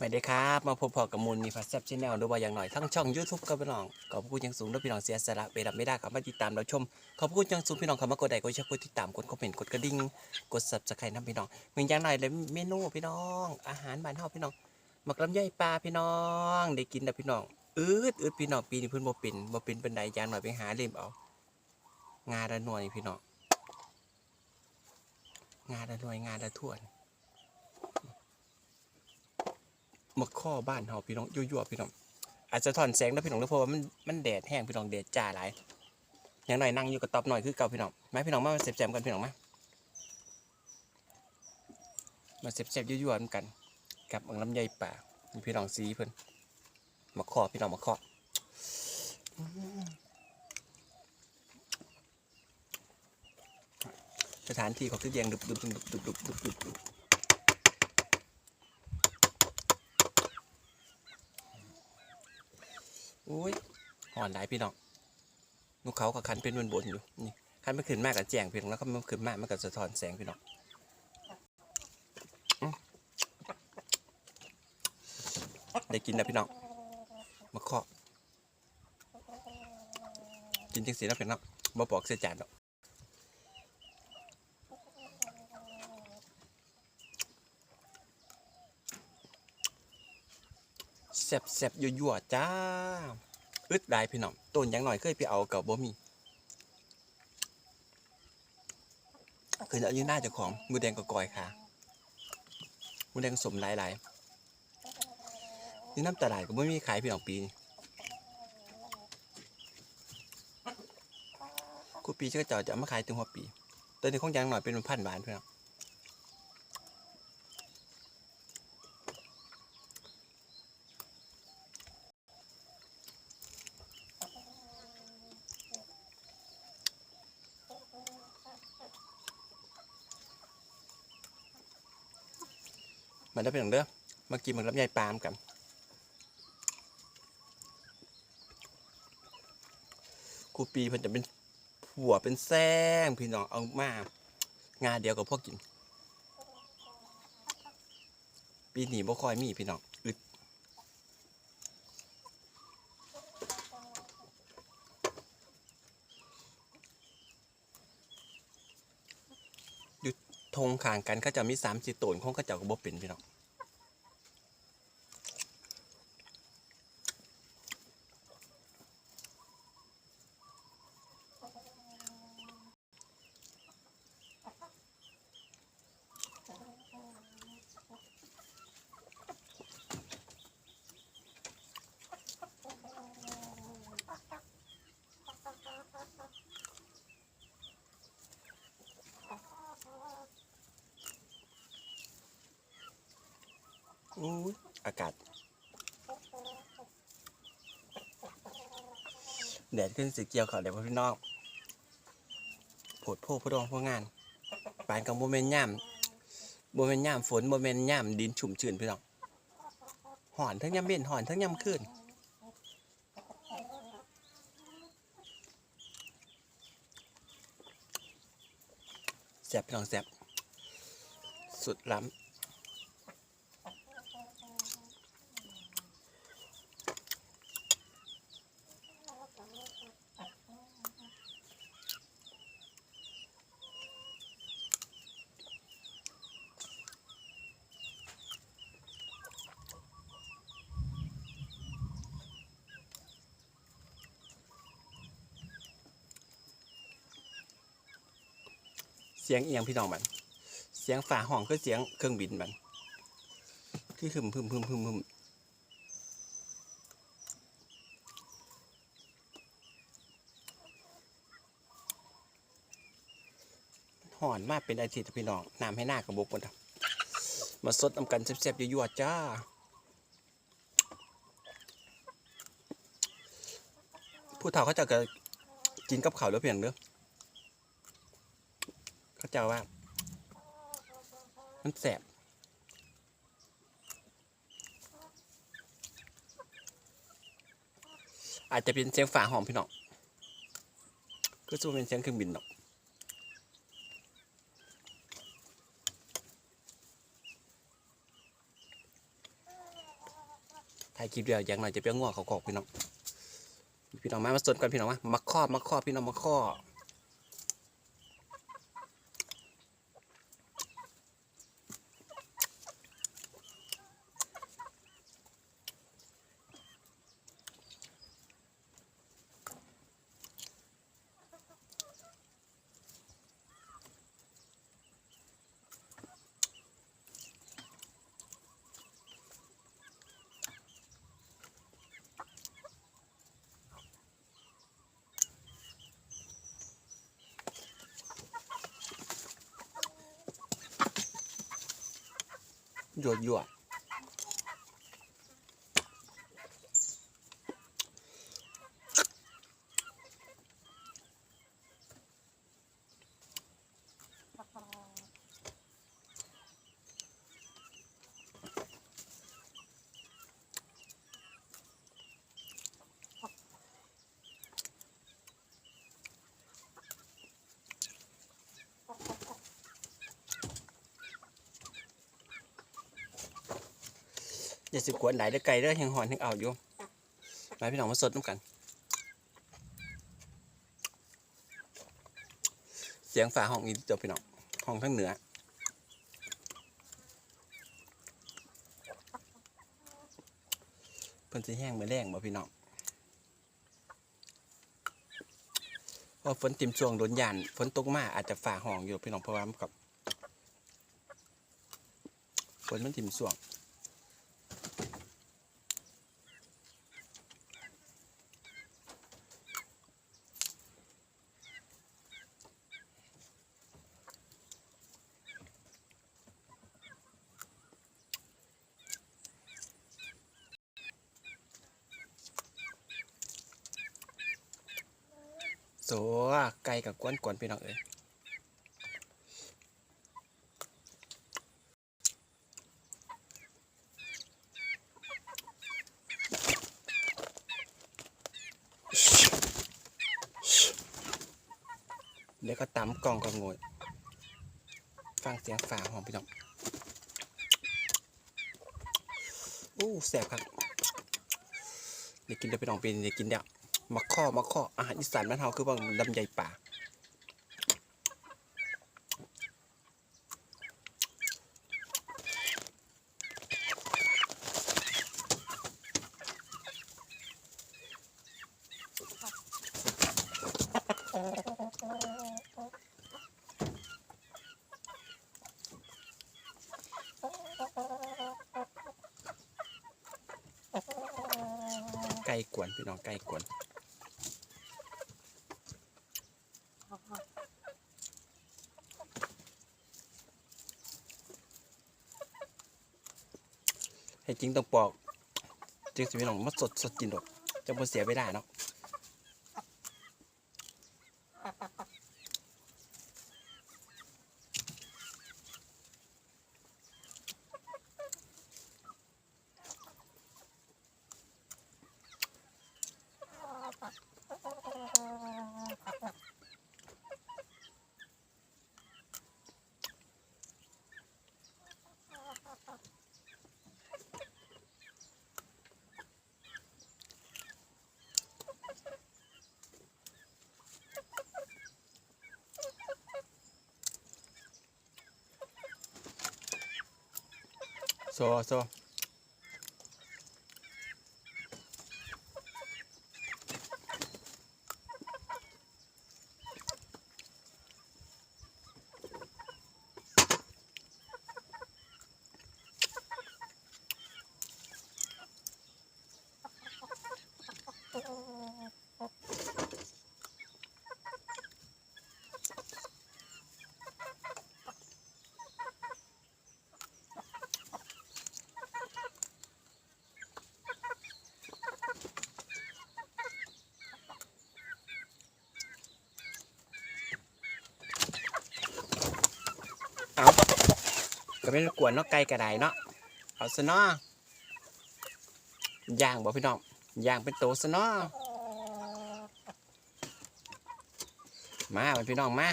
สวัสดีครับ มาพบพอกับมูลมีฟัสแซบชแนลหรือว่าอย่างหน่อยทั้งช่อง YouTube กับพี่น้องขอบคุณยังสูงด้วยพี่น้องเสียสละไปดับไม่ได้ครับมาติดตามเราชม ขอบคุณยังสูงพี่น้องครับมากดไลค์กดแชร์กดติดตามกดคอมเมนต์กดกระดิ่งกด Subscribe นะพี่น้องมีอย่างหน่อยเลยเมนูพี่น้อง อาหารบ้านเฮาพี่น้องหมักลำไยปลาพี่น้องได้กินแล้วพี่น้องอืดอืดพี่น้องปีนี้เพิ่นบ่เป็นบ่เป็นเป็นใดยางหน่อยไปหาเล่มเอางาละหน่วยพี่น้องงาละหน่วยงาละถ้วน มาข้อบ้านเฮาพี่น้องยั่วๆพี่น้องอาจจะถอนแสงนะพี่น้องเพราะว่ามันมันแดดแห้งพี่น้องแดดจ้าหลายอย่างหน่อยนั่งอยู่กับตอบหน่อยคือเก่าพี่น้องมาพี่น้องมาเสพแจมกันพี่น้องมามาเสพแจมยั่วๆกันกับอังลำไยป่ามีพี่น้องสีเพิ่นมาข้อพี่น้องมาข้อสถานที่เขาคือแยงดุบดุบดุบดุบดุบดุบดุบดุบดุบ อุ้ย ห่อนหลายพี่น้องนกเขากับคันเป็นบนบนอยู่นี่คันมันขึ้นมากกับแจงเพี่น้องแล้วก็มันขึ้นมากมันก็สะท้อนแสงพี่น้องได้กินนะพี่น้องมาเคาะกินจังสีนะพี่น้องบ่ปอกเสียจานดอกแซ่บแซ่บๆยั่วๆจ้า อึดได้พี่น้องต้นอยังหน่อยเคยไปเอากับบ่มีเคยเอายู่หน้าเจ้าของมือแดงก็กอยค่ะมือแดงสมหลายๆนี่น้ำตลาดก็ไม่มีขายพี่น้องปีนี้กูปีเจ้าเจ้าจะมาขายถึงหัวปีตอนนี้ของยังหน่อยเป็นพันบาทพี่น้อง มันได้เป็นอย่างเด้อมากินมันรับยปลามกันครูปีเพิ่นจะเป็นผัวเป็นแซงพี่น้องเอามางานเดียวกับพวกกิน ปีนี้บ่ค่อยมีพี่น้องอึดอยู่ ทงข่างกันเขาจะมีสามสิโตนของเขาเจ้าก็บ่เป็นพี่น้อง อากาศ แดดขึ้นสีเกียวเขาเดี๋ยวพี่น้องผดโพพดองพวกงานปานกับโมเมนย่ามโมเมนย่ามฝนโมเมนย่ามดินชุ่มชื้นพี่น้องหอนทั้งย่ำเบ็นหอนทั้งย่ำขึ้นแซ่บพี่น้องแซ่บสุดล้ำ สียงเอียงพี่น้องมันเสียงฝ่าห้องคือเสียงเครื่องบินมันคือพึมพึมพึมพึมพึมห่อนมากเป็นไอทีพี่น้องน้ำให้หน้ากระบอกหมดอะมาสดน้ำกันแซ่บๆยั่วๆจ้าผู้เฒ่าเขาจะก็กินกับข้าวแล้วเพียงเด้อ เขาเจ้าว่า มันแสบอาจจะเป็นเสียงฝาหอมพี่น้องก็สู้เป็นเสียงเครื่องบินเนาะถ่ายคลิปเดียวอย่างหน่อยจะเปรี้ยวง่วงเขากอกพี่น้องพี่น้องมามาสดกันพี่น้องมามาครอบมาครอบพี่น้องมาครอบ หย อย่าสิกวนไหนเด้อไก่เด้อยังหอนยังเอาอยู่มาพี่น้องมาสดน้ำกัน เสียงฝาห้องนี้เจ้าพี่น้องห้องทั้งเหนือเพิ่นสิแห้งมาแรงบ่พี่น้องเพราะฝนติมช่วงโดนยันฝนตกมาอาจจะฝ่าห้องอยู่พี่น้องเพราะว่ามันกับฝนมันติมช่วง โสไก่กับกวนกวนพี่น้องเอ้ยเดี๋ยวก็ตำกล่องกับงวยฟังเสียงฝาหอมพี่น้องอู้แสบครับเดี๋ยวกินเดี๋ยวพี่น้องเป็นเดี๋ยวกินเดี๋ยว มาข้อมาข้ออาหารอีสานบ้านเฮาคือว่าลำไยป่าไก่กวนพี่น้องไก่กวน ให้จริงต้องปอกจึงสิพี่น้องมาสดสดกินดอกจะมันเสียไม่ได้เนาะ โซโก็ไม่รบกวนนาะไก่กระไดเนาะเอาซะเนาะย่างบ่พี่น้องย่างเป็นโตซะเนาะมาพี่น้องมา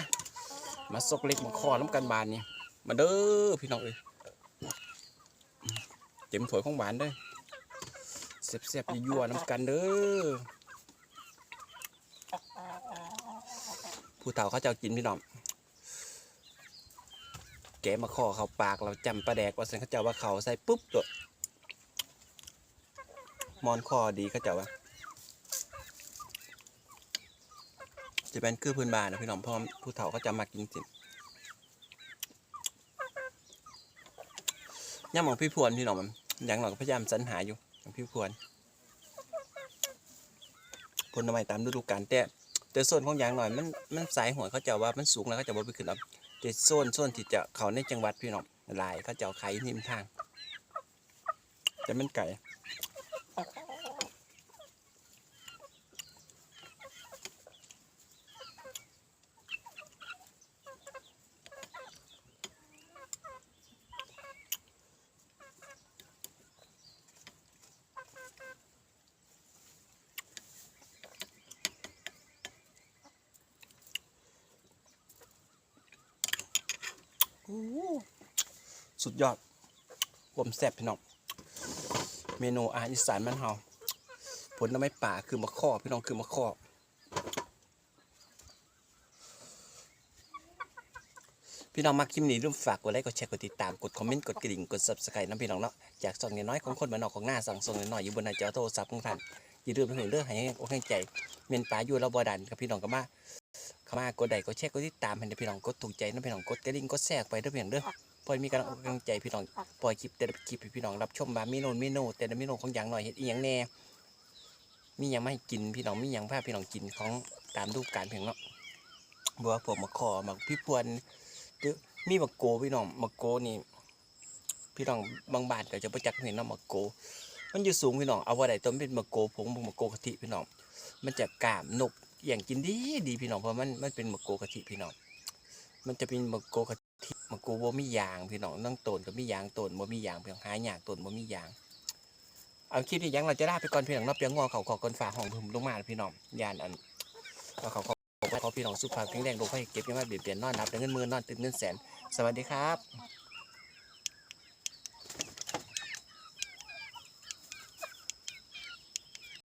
มาซกเล็กมาคอน้ำกันบานนี่มาเด้อพี่น้องเอ้ยเต็มถ้วยของหวานเด้อเสียบๆยั่วๆน้ำกันเด้อผู้เฒ่าเขาจ้ากินพี่น้อง กะมาข้อเขาปากเราจำปลาแดกว่าสันเขาเจ้าว่าเขาใส่ปุ๊บตัวมอนคอดีเขาเจ้าว่าจะเป็นคือพื้นบ้านนะพี่น้องพราะผู้เฒ่าเขาจะมากินสิย่ามของพี่พวนพี่น้องมันอย่างหน่อยก็พยายามสรรหาอยู่ของพี่พวนผลไม้ตามฤดูกาลแต่แต่โซนของอย่างหน่อยมันมันสายหัวเขาเจะว่ามันสูงแล้วเขาจะบ่ไปขึ้นเอา เจ็ดโซนโซนที่จะเขาในจังหวัดพี่น้องหลายเขาจะเอาไข่นิ่มทาง แต่มันไก่ สุดยอดผมแซ่บพี่น้อง เมนูอาหารอีสานบ้านเฮาผลไม้ป่าคือมะข้อพี่น้องคือมะข้อพี่น้องมาคลิปนี้ร่วมฝากกดไลค์กดแชร์กดติดตามกดคอมเมนต์กดกระดิ่งกด subscribe น้ำพี่น้องเนาะจากส่องน้อยของคนบ้านนอกของหน้าสั่งส่งน้อยอยู่บนหน้าจอโทรศัพท์ของท่านอย่าลืมเห็นเรื่องให้โอกให้ใจเมนป่าอยู่เราบ่ดันกับพี่น้องก็มา เข้ามากดไลค์กดแชร์กดติดตามให้พี่น้องกดถูกใจน้ำพี่น้องกดกระดิ่งกดแชร์ไปเด้อพี่น้องเด้อพอมีกำลังใจพี่น้องปล่อยคลิปแต่ละคลิปให้พี่น้องรับชมบามีโนนมีโนแต่ละเมนูของอย่างหน่อยเฮ็ดอีหยังแน่มีหยังไม่กินพี่น้องมีหยังพาพี่น้องกินของตามรูปการเพียงเนาะบัวพวกมะขอมาพี่พวนหรือมีมะโกพี่น้องมะโกนี่พี่น้องบางบานก็จะประจักษ์เห็นเนาะมะโก มันอยู่สูงพี่น้องเอาว่าใดต้นเป็นมะโกผงมะโกกะทิพี่น้องมันจะกล้ามนก อย่างกินดีดีพี่น้องเพราะมันมันเป็นมะโกกะทิพี่น้องมันจะเป็นมะโกกะทิมะโกบ่มียางพี่น้องนั่งต้นก็มียางต้นบ่มียางเพียงหายากต้นบ่มียาง เอาคลิปนี้ยังเราจะลาไปก่อนพี่น้องเนาะเปียงงอเขาขอก่อนฝากห้องพึ่มลงมาพี่น้องยานอันเอาเขาขอขอพี่น้องสุขภาพแข็งแรงลงไปเก็บยังไงเบียดเบียนนอนรับเงินหมื่นนอนตื่นเงินแสนสวัสดีครับ